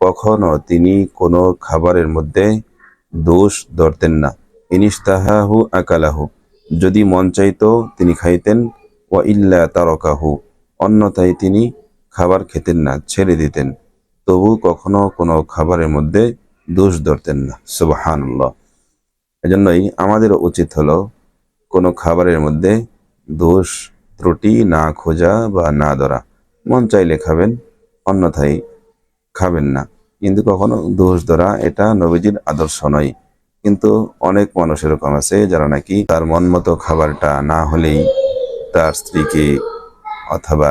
কখনো তিনি কোনো খাবারের মধ্যে দোষ ধরতেন না। ইনিস্তাহাহু আকালাহু। যদি মন চাইতো তিনি খাইতেন, ওয়া ইল্লা তারকাহু। অন্যথায় তিনি খাবার খেতেন না, ছেড়ে দিতেন। তবু কখনো কোনো খাবারের মধ্যে দোষ ধরতেন না। সুবহানাল্লাহ। এজন্যই আমাদের উচিত হলো কোনো খাবারের মধ্যে দোষ, ত্রুটি না খোঁজা বা না ধরা। মন চাইলে খাবেন, অন্যথায় খাবেন না। কিন্তু কখনো দোষ ধরা এটা নবীজির আদর্শ নয়। কিন্তু অনেক মানুষ এরকম আছে যারা নাকি তার মন মতো খাবারটা না হলেই তার স্ত্রীকে অথবা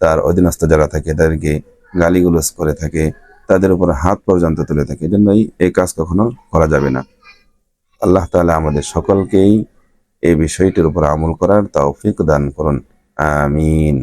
তার অধীনস্থ যারা থাকে তাদেরকে গালিগুলোজ করে থাকে, তাদের উপর হাত পর্যন্ত তুলে থাকে। এজন্যই এই কাজ কখনো করা যাবে না। আল্লাহ তাআলা আমাদের সকলকেই এই বিষয়টির উপর আমল করার তৌফিক দান করুন। আমিন।